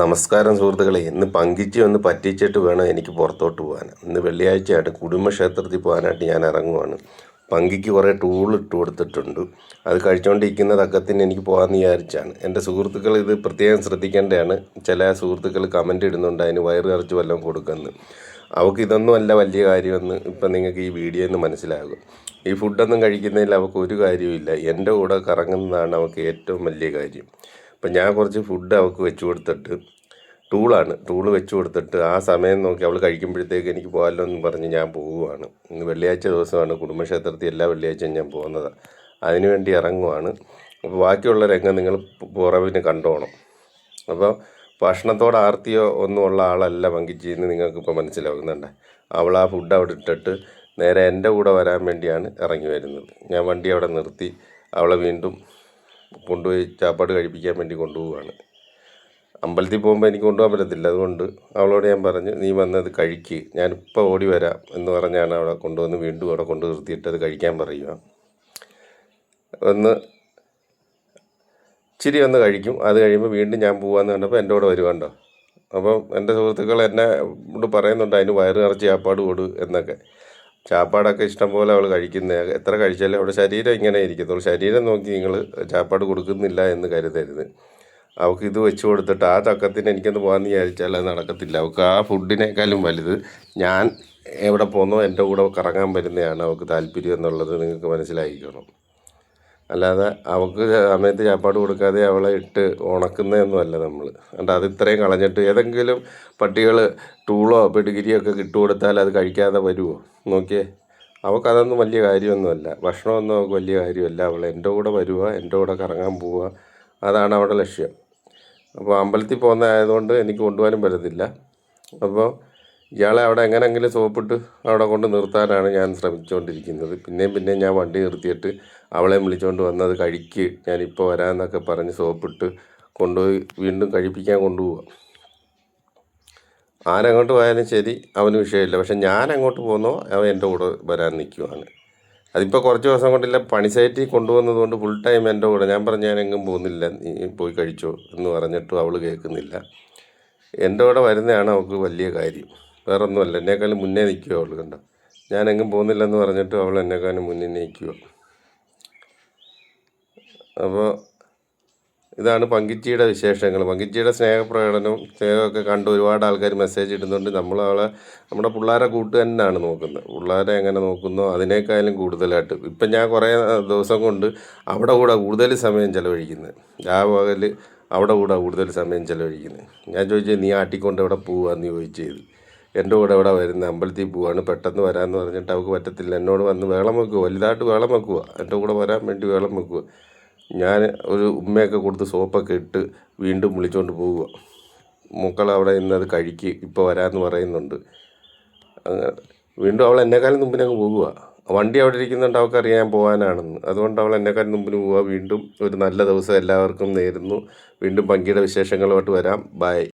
നമസ്കാരം സുഹൃത്തുക്കളെ. ഇന്ന് പങ്കിച്ച് ഒന്ന് പറ്റിച്ചിട്ട് വേണം എനിക്ക് പുറത്തോട്ട് പോകാൻ. ഇന്ന് വെള്ളിയാഴ്ചയായിട്ട് കുടുംബക്ഷേത്രത്തിൽ പോകാനായിട്ട് ഞാൻ ഇറങ്ങുവാണ്. പങ്കിക്ക് കുറേ ടൂൾ ഇട്ട് കൊടുത്തിട്ടുണ്ട്. അത് കഴിച്ചുകൊണ്ടിരിക്കുന്ന തക്കത്തിന് എനിക്ക് പോകാമെന്ന് വിചാരിച്ചാണ്. എന്റെ സുഹൃത്തുക്കൾ ഇത് പ്രത്യേകം ശ്രദ്ധിക്കേണ്ടതാണ്. ചില സുഹൃത്തുക്കൾ കമന്റ് ഇടുന്നുണ്ട് അതിന് വയറ് നിറച്ച് വല്ലതും കൊടുക്കുന്നു അവൾക്ക് ഇതൊന്നും അല്ല വലിയ കാര്യമെന്ന് ഇപ്പം നിങ്ങൾക്ക് ഈ വീഡിയോയിൽ നിന്ന് മനസ്സിലാകും. ഈ ഫുഡൊന്നും കഴിക്കുന്നതിൽ അവൾക്ക് ഒരു കാര്യവുമില്ല. എന്റെ കൂടെ കറങ്ങുന്നതാണ് അവൾക്ക് ഏറ്റവും വലിയ കാര്യം. അപ്പം ഞാൻ കുറച്ച് ഫുഡ് അവൾക്ക് വെച്ച് കൊടുത്തിട്ട് ടൂളാണ് ടൂൾ വെച്ച് കൊടുത്തിട്ട് ആ സമയം നോക്കി അവൾ കഴിക്കുമ്പോഴത്തേക്ക് എനിക്ക് പോകാമല്ലോ എന്ന് പറഞ്ഞ് ഞാൻ പോവുകയാണ് ഇന്ന് വെള്ളിയാഴ്ച ദിവസമാണ് കുടുംബക്ഷേത്രത്തിൽ എല്ലാ വെള്ളിയാഴ്ചയും ഞാൻ പോകുന്നത്. അതിനുവേണ്ടി ഇറങ്ങുവാണ്. അപ്പോൾ ബാക്കിയുള്ള രംഗം നിങ്ങൾ പുറവിന് കണ്ടോണം. അപ്പോൾ ഭക്ഷണത്തോട് ആർത്തിയോ ഒന്നും ഉള്ള ആളല്ല പങ്കിച്ചെന്ന് നിങ്ങൾക്കിപ്പോൾ മനസ്സിലാവുന്നുണ്ട്. അവൾ ആ ഫുഡ് അവിടെ ഇട്ടിട്ട് നേരെ എന്റെ കൂടെ വരാൻ വേണ്ടിയാണ് ഇറങ്ങി വരുന്നത്. ഞാൻ വണ്ടി അവിടെ നിർത്തി അവളെ വീണ്ടും കൊണ്ടുപോയി ചാപ്പാട് കഴിപ്പിക്കാൻ വേണ്ടി കൊണ്ടുപോവുകയാണ്. അമ്പലത്തിൽ പോകുമ്പോൾ എനിക്ക് കൊണ്ടുപോകാൻ പറ്റത്തില്ല. അതുകൊണ്ട് അവളോട് ഞാൻ പറഞ്ഞു നീ വന്നത് കഴിക്ക്. ഞാനിപ്പോൾ ഓടി വരാം എന്ന് പറഞ്ഞാണ് അവിടെ കൊണ്ടുവന്ന് വീണ്ടും അവിടെ കൊണ്ടു നിർത്തിയിട്ട് അത് കഴിക്കാൻ പറയുക. ഒന്ന് ഇച്ചിരി ഒന്ന് കഴിക്കും. അത് കഴിയുമ്പോൾ വീണ്ടും ഞാൻ പോകാമെന്ന് കണ്ടപ്പോൾ എന്റെ കൂടെ വരുവാണ്ടോ അപ്പം എന്റെ സുഹൃത്തുക്കൾ എന്നെ കൊണ്ട് പറയുന്നുണ്ട് അതിന് വയറ് നിറച്ച് ചാപ്പാട് കൊടു എന്നൊക്കെ. ചാപ്പാടൊക്കെ ഇഷ്ടംപോലെ അവൾ കഴിക്കുന്നത് എത്ര കഴിച്ചാലും അവളുടെ ശരീരം ഇങ്ങനെ ഇരിക്കത്തുള്ളൂ. ശരീരം നോക്കി നിങ്ങൾ ചാപ്പാട് കൊടുക്കുന്നില്ല എന്ന് കരുതരുത്. അവൾക്ക് ഇത് വെച്ച് കൊടുത്തിട്ട് ആ തക്കത്തിന് എനിക്കൊന്ന് പോകാമെന്ന് വിചാരിച്ചാൽ അത് നടക്കത്തില്ല. അവൾക്ക് ആ ഫുഡിനേക്കാളും വലുത് ഞാൻ എവിടെ പോന്നോ എന്റെ കൂടെ കറങ്ങാൻ വരുന്നതാണ് അവൾക്ക് താല്പര്യം എന്നുള്ളത് നിങ്ങൾക്ക് മനസ്സിലാക്കിക്കണം അല്ലാതെ അവൾക്ക് സമയത്ത് ചാപ്പാട് കൊടുക്കാതെ അവളെ ഇട്ട് ഉണക്കുന്നതൊന്നുമല്ല നമ്മൾ അതുകൊണ്ട് അത് ഇത്രയും കളഞ്ഞിട്ട് ഏതെങ്കിലും പട്ടികൾ ടൂളോ പെടുകിരിയോ ഒക്കെ കിട്ടുകൊടുത്താൽ കൊടുത്താൽ അത് കഴിക്കാതെ വരുമോ നോക്കിയേ. അവൾക്കതൊന്നും വലിയ കാര്യമൊന്നുമല്ല. ഭക്ഷണമൊന്നും അവൾക്ക് വലിയ കാര്യമല്ല. അവൾ എന്റെ കൂടെ വരിക എന്റെ കൂടെ കറങ്ങാൻ പോവുക അതാണ് അവളുടെ ലക്ഷ്യം. അപ്പോൾ അമ്പലത്തിൽ പോകുന്ന ആയതുകൊണ്ട് എനിക്ക് കൊണ്ടുപോകാനും പറ്റത്തില്ല. അപ്പോൾ ഇയാളെ അവിടെ എങ്ങനെങ്കിലും സോപ്പിട്ട് അവിടെ കൊണ്ട് നിർത്താനാണ് ഞാൻ ശ്രമിച്ചുകൊണ്ടിരിക്കുന്നത്. പിന്നെയും പിന്നെയും ഞാൻ വണ്ടി നിർത്തിയിട്ട് അവളെ വിളിച്ചുകൊണ്ട് വന്നത് കഴിക്ക് ഞാനിപ്പോൾ വരാമെന്നൊക്കെ പറഞ്ഞ് സോപ്പിട്ട് കൊണ്ടുപോയി വീണ്ടും കഴിപ്പിക്കാൻ കൊണ്ടുപോവാം. ആരങ്ങോട്ട് പോയാലും ശരി അവന് വിഷയമില്ല. പക്ഷെ ഞാൻ അങ്ങോട്ട് പോകുന്നോ അവൻ എന്റെ കൂടെ വരാൻ നിൽക്കുവാണ് അതിപ്പോൾ കുറച്ച് ദിവസം കൊണ്ടില്ല പണി സൈറ്റിൽ കൊണ്ടുവന്നത് കൊണ്ട് ഫുൾ ടൈം എന്റെ കൂടെ. ഞാൻ പറഞ്ഞു ഞാൻ എങ്ങും പോകുന്നില്ല നീ പോയി കഴിച്ചോ എന്ന് പറഞ്ഞിട്ടും അവൾ കേൾക്കുന്നില്ല. എന്റെ കൂടെ വരുന്നതാണ് അവൾക്ക് വലിയ കാര്യം. വേറെ ഒന്നുമല്ല എന്നെക്കാളും മുന്നേ നിൽക്കുക അവൾ കണ്ട? ഞാനെങ്ങും പോകുന്നില്ലെന്ന് പറഞ്ഞിട്ട് അവൾ എന്നെക്കാളും മുന്നേ നിൽക്കുക അപ്പോൾ ഇതാണ് പങ്കിച്ചിയുടെ വിശേഷങ്ങൾ. പങ്കിച്ചിയുടെ സ്നേഹപ്രകടനം സ്നേഹമൊക്കെ കണ്ട് ഒരുപാട് ആൾക്കാർ മെസ്സേജ് ഇടുന്നുണ്ട്. നമ്മൾ അവളെ നമ്മുടെ പിള്ളേരെ കൂട്ട് തന്നെയാണ് നോക്കുന്നത്. പിള്ളേരെ എങ്ങനെ നോക്കുന്നോ അതിനേക്കാളും കൂടുതലായിട്ട്. ഇപ്പം ഞാൻ കുറേ ദിവസം കൊണ്ട് അവിടെ കൂടെ കൂടുതൽ സമയം ചിലവഴിക്കുന്നത്. ആ പകൽ അവിടെ കൂടെ കൂടുതൽ സമയം ചിലവഴിക്കുന്നത്. ഞാൻ ചോദിച്ചത് നീ ആട്ടിക്കൊണ്ട് എവിടെ പോവാന്ന് ചോദിച്ചത്. എന്റെ കൂടെ ഇവിടെ വരുന്ന? അമ്പലത്തിൽ പോവാണ്. പെട്ടെന്ന് വരാമെന്ന് പറഞ്ഞിട്ട് അവൾക്ക് പറ്റത്തില്ല. എന്നോട് വന്ന് വേളം വെക്കുക വലുതായിട്ട് വേളം വെക്കുക എന്റെ കൂടെ വരാൻ വേണ്ടി വേളം വെക്കുക ഞാൻ ഒരു ഉമ്മയൊക്കെ കൊടുത്ത് സോപ്പൊക്കെ ഇട്ട് വീണ്ടും വിളിച്ചുകൊണ്ട് പോവുക മക്കൾ അവിടെ ഇന്ന് അത് കഴിക്ക്. ഇപ്പോൾ വരാമെന്ന് പറയുന്നുണ്ട്. അങ്ങനെ. വീണ്ടും അവൾ എന്നെക്കാളും മുമ്പിന് അങ്ങ് പോകുക വണ്ടി അവിടെ ഇരിക്കുന്നുണ്ട്. അവൾക്ക് അറിയാൻ പോകാനാണെന്ന് അതുകൊണ്ട് അവൾ എന്നെക്കാളും മുമ്പിന് പോവുക വീണ്ടും ഒരു നല്ല ദിവസം എല്ലാവർക്കും നേരുന്നു. വീണ്ടും പങ്കിയുടെ വിശേഷങ്ങളുമായിട്ട് വരാം. ബൈ